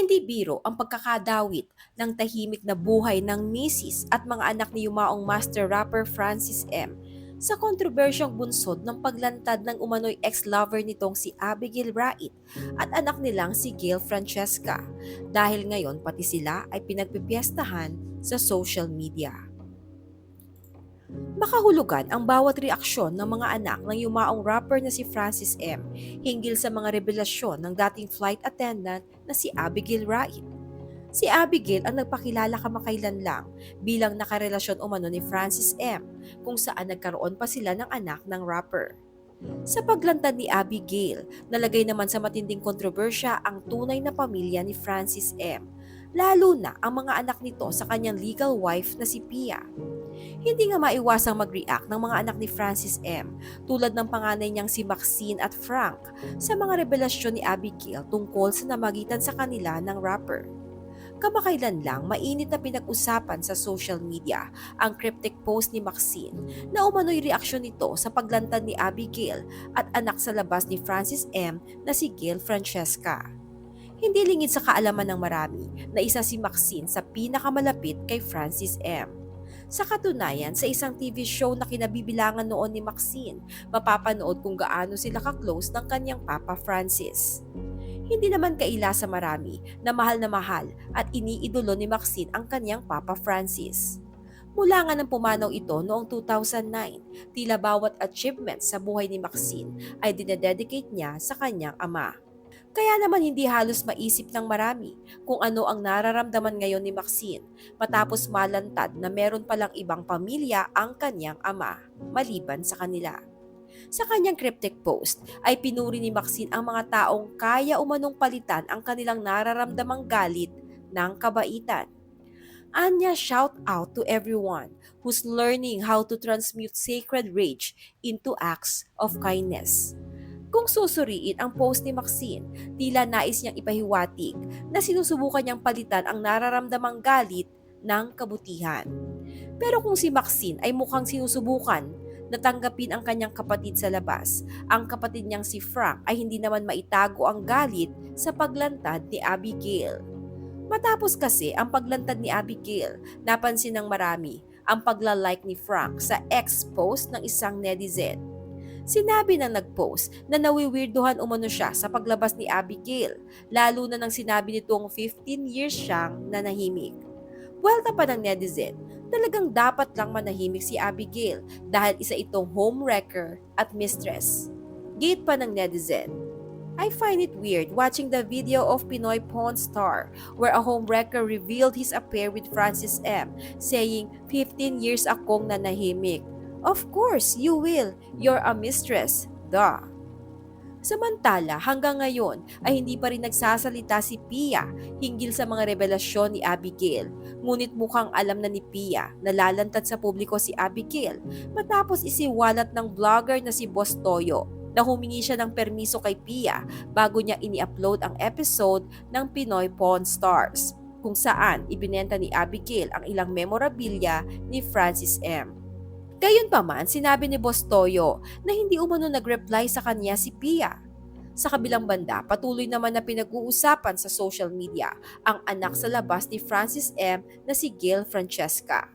Hindi biro ang pagkakadawit ng tahimik na buhay ng misis at mga anak ni yumaong master rapper Francis M. sa kontrobersyang bunsod ng paglantad ng umano'y ex-lover nitong si Abigail Wright at anak nilang si Gail Francesca dahil ngayon pati sila ay pinagpipiestahan sa social media. Makahulugan ang bawat reaksyon ng mga anak ng yumaong rapper na si Francis M. hinggil sa mga revelasyon ng dating flight attendant na si Abigail Wright. Si Abigail ang nagpakilala kamakailan lang bilang nakarelasyon umano ni Francis M. kung saan nagkaroon pa sila ng anak ng rapper. Sa paglantad ni Abigail, nalagay naman sa matinding kontrobersya ang tunay na pamilya ni Francis M. Lalo na ang mga anak nito sa kanyang legal wife na si Pia. Hindi nga maiwasang mag-react ng mga anak ni Francis M. tulad ng panganay niyang si Maxine at Frank sa mga revelasyon ni Abigail tungkol sa namagitan sa kanila ng rapper. Kamakailan lang, mainit na pinag-usapan sa social media ang cryptic post ni Maxine na umano'y reaksyon nito sa paglantad ni Abigail at anak sa labas ni Francis M. na si Gail Francesca. Hindi lingid sa kaalaman ng marami na isa si Maxine sa pinakamalapit kay Francis M. Sa katunayan, sa isang TV show na kinabibilangan noon ni Maxine, mapapanood kung gaano sila ka-close ng kanyang Papa Francis. Hindi naman kaila sa marami na mahal na mahal at iniidolo ni Maxine ang kanyang Papa Francis. Mula nga nang pumanaw ito noong 2009, tila bawat achievement sa buhay ni Maxine ay dinededicate niya sa kanyang ama. Kaya naman hindi halos maisip ng marami kung ano ang nararamdaman ngayon ni Maxine matapos malantad na meron palang ibang pamilya ang kanyang ama, maliban sa kanila. Sa kanyang cryptic post ay pinuri ni Maxine ang mga taong kaya umanong palitan ang kanilang nararamdamang galit ng kabaitan. Anya shout out to everyone who's learning how to transmute sacred rage into acts of kindness. Kung susuriin ang post ni Maxine, tila nais niyang ipahiwatig na sinusubukan niyang palitan ang nararamdamang galit ng kabutihan. Pero kung si Maxine ay mukhang sinusubukan na tanggapin ang kanyang kapatid sa labas, ang kapatid niyang si Frank ay hindi naman maitago ang galit sa paglantad ni Abigail. Matapos kasi ang paglantad ni Abigail, napansin ng marami ang pagla-like ni Frank sa ex-post ng isang netizen Sinabi ng nag-post na nawiwirduhan umano siya sa paglabas ni Abigail, lalo na nang sinabi nitong 15 years siyang nanahimik. Buwelta pa ng netizen, talagang dapat lang manahimik si Abigail dahil isa itong homewrecker at mistress. Gate pa ng netizen, I find it weird watching the video of Pinoy Pawn Star where a homewrecker revealed his affair with Francis M, saying, 15 years akong nanahimik. Of course, you will. You're a mistress. Duh. Samantala, hanggang ngayon ay hindi pa rin nagsasalita si Pia hinggil sa mga revelasyon ni Abigail. Ngunit mukhang alam na ni Pia na lalantad sa publiko si Abigail matapos isiwalat ng vlogger na si Boss Toyo na humingi siya ng permiso kay Pia bago niya ini-upload ang episode ng Pinoy Pawn Stars kung saan ibinenta ni Abigail ang ilang memorabilia ni Francis M. Gayunpaman, sinabi ni Boss Toyo na hindi umano nag-reply sa kanya si Pia. Sa kabilang banda, patuloy naman na pinag-uusapan sa social media ang anak sa labas ni Francis M na si Gail Francesca.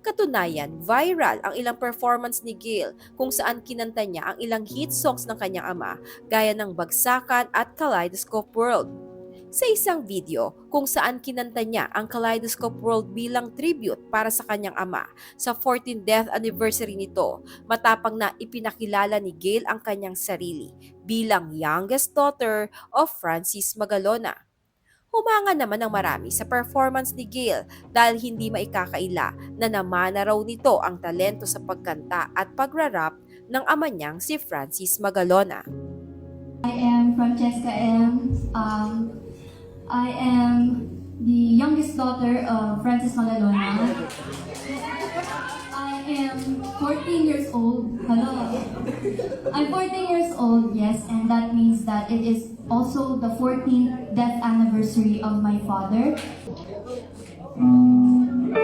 Katunayan, viral ang ilang performance ni Gail kung saan kinanta niya ang ilang hit songs ng kanyang ama gaya ng Bagsakan at Kaleidoscope World sa isang video kung saan kinanta niya ang Kaleidoscope World bilang tribute para sa kanyang ama sa 14th death anniversary nito matapang na ipinakilala ni Gail ang kanyang sarili bilang youngest daughter of Francis Magalona. Humanga naman ng marami sa performance ni Gail dahil hindi maikakaila na namana raw nito ang talento sa pagkanta at pagrarap ng ama niyang si Francis Magalona. I am Francesca M. Um, I am the youngest daughter of Francis Magalona. I am 14 years old. Hello. I'm 14 years old, yes, and that means that it is also the 14th death anniversary of my father. Um,